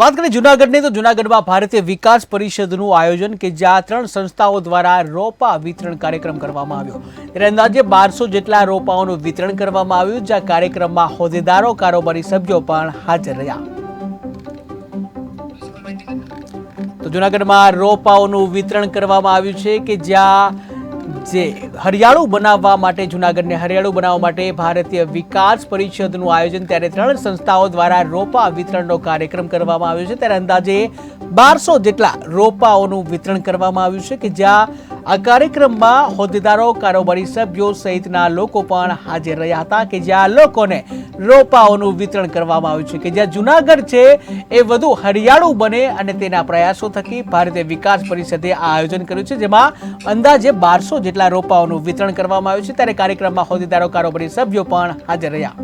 વાત કરીએ જૂનાગઢની, તો જુનાગઢમાં ભારતીય વિકાસ પરિષદનું આયોજન કે જ્યાં ત્રણ સંસ્થાઓ દ્વારા રોપા વિતરણ કાર્યક્રમ કરવામાં આવ્યો. ત્યારે અંદાજે બારસો જેટલા રોપાઓનું વિતરણ કરવામાં આવ્યું, જ્યાં કાર્યક્રમમાં હોદ્દેદારો, કારોબારી સભ્યો પણ હાજર રહ્યા. તો જુનાગઢમાં રોપાઓનું વિતરણ કરવામાં આવ્યું છે કે જ્યાં જે હરિયાળું બનાવવા માટે, જુનાગઢને હરિયાળું બનાવવા માટે ભારતીય વિકાસ પરિષદનું આયોજન. ત્યારે ત્રણ સંસ્થાઓ દ્વારા રોપા વિતરણનો કાર્યક્રમ કરવામાં આવ્યો છે. ત્યારે અંદાજે બારસો જેટલા રોપાઓનું વિતરણ કરવામાં આવ્યું છે કે જ્યાં આ કાર્યક્રમમાં હોદ્દેદારો, કારોબારી સભ્યો સહિતના લોકો પણ હાજર રહ્યા હતા કે જ્યાં લોકોને રોપાઓનું વિતરણ કરવામાં આવ્યું છે કે જ્યાં જુનાગઢ છે એ વધુ હરિયાળું બને અને તેના પ્રયાસો થકી ભારતીય વિકાસ પરિષદે આ આયોજન કર્યું છે જેમાં અંદાજે બારસો જેટલા રોપાઓનું વિતરણ કરવામાં આવ્યું છે. ત્યારે કાર્યક્રમમાં હોદ્દેદારો, કારોબારી સભ્યો પણ હાજર રહ્યા.